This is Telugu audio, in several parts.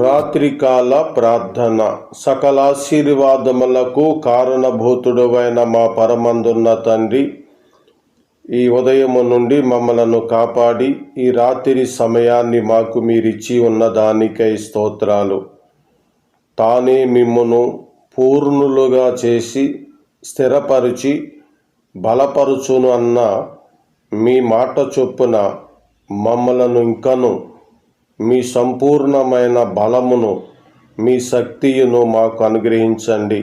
రాత్రికాల ప్రార్థన. సకలాశీర్వాదములకు కారణభూతుడువైన మా పరమందున్న తండ్రి ఈ ఉదయము నుండి మమ్మలను కాపాడి ఈ రాత్రి సమయాన్ని మాకు మీరిచ్చి ఉన్న దానికై స్తోత్రాలు. తానే మిమ్మును పూర్ణులుగా చేసి స్థిరపరిచి బలపరుచును అన్న మీ మాట చొప్పున మమ్మలను ఇంకను మీ సంపూర్ణమైన బలమును మీ శక్తియును మాకు అనుగ్రహించండి.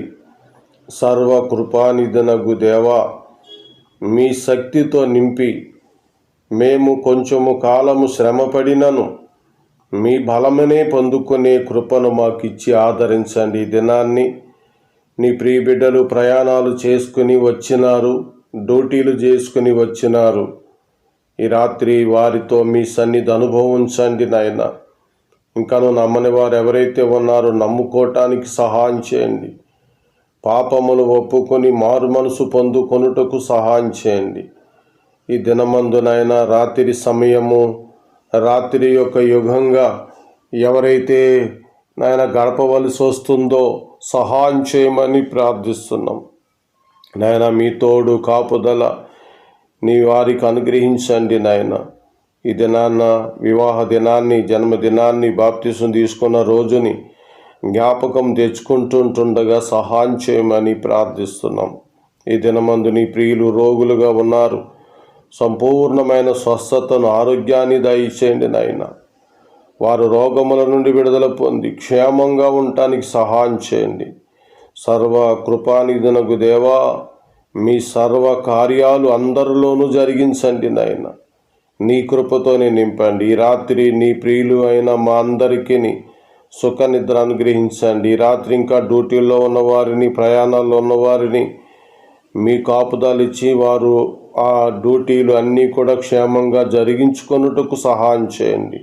సర్వ కృపానిధనగు దేవా మీ శక్తితో నింపి మేము కొంచెము కాలము శ్రమపడినను మీ బలమునే పొందుకునే కృపను మాకు ఇచ్చి ఆదరించండి దినాన్ని నీ ప్రియబిడ్డలు ప్రయాణాలు చేసుకుని వచ్చినారు డ్యూటీలు చేసుకుని వచ్చినారు. ఈ రాత్రి వారితో మీ సన్నిధి అనుభవించండి నాయన. ఇంకాను నమ్మని వారు ఎవరైతే ఉన్నారో నమ్ముకోవటానికి సహాయం చేయండి. పాపములు ఒప్పుకొని మారు మనసు పొందుకొనుటకు సహాయం చేయండి. ఈ దినమందునైనా రాత్రి సమయము రాత్రి యొక్క యుగంగా ఎవరైతే నాయన గడపవలసి వస్తుందో సహాయం చేయమని ప్రార్థిస్తున్నాం. నాయన మీ తోడు కాపుదల నీ వారికి అనుగ్రహించండి నాయన. ఈ దినాన్న వివాహ దినాన్ని జన్మదినాన్ని బాప్తిసం తీసుకున్న రోజుని జ్ఞాపకం తెచ్చుకుంటుంటుండగా సహాయం చేయమని ప్రార్థిస్తున్నాం. ఈ దినమందు నీ ప్రియులు రోగులుగా ఉన్నారు. సంపూర్ణమైన స్వస్థతను ఆరోగ్యాన్ని దయచేయండి నాయన. వారు రోగముల నుండి విడుదల పొంది క్షేమంగా ఉండటానికి సహాయం చేయండి. సర్వ కృపానిధునకు దేవా మీ సర్వ కార్యాలు అందరిలోనూ జరిగించండి నాయన. నీ కృపతోనే నింపండి. ఈ రాత్రి నీ ప్రియులు అయిన మా అందరికీ సుఖ నిద్ర అనుగ్రహించండి. ఈ రాత్రి ఇంకా డ్యూటీల్లో ఉన్నవారిని ప్రయాణాల్లో ఉన్నవారిని మీ కాపుదాలు ఇచ్చి వారు ఆ డ్యూటీలు అన్నీ కూడా క్షేమంగా జరిగించుకొనుటకు సహాయం చేయండి.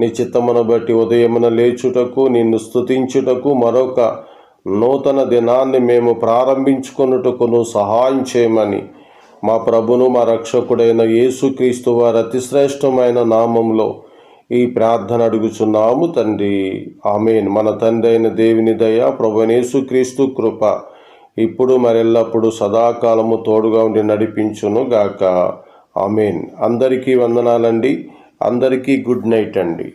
నీ చిత్తమును బట్టి ఉదయమున లేచుటకు నిన్ను స్తుతించుటకు మరొక నూతన దినాన్ని మేము ప్రారంభించుకొనుటకును సహాయం చేయమని మా ప్రభును మా రక్షకుడైన యేసుక్రీస్తు వారి అతిశ్రేష్టమైన నామంలో ఈ ప్రార్థన అడుగుచున్నాము తండ్రి. ఆమెన్. మన తండ్రి అయిన దేవుని దయ ప్రభునేసుక్రీస్తు కృప ఇప్పుడు మరెల్లప్పుడు సదాకాలము తోడుగా ఉండి నడిపించును గాక. ఆమెన్. అందరికీ వందనాలండి. అందరికీ గుడ్ నైట్ అండి.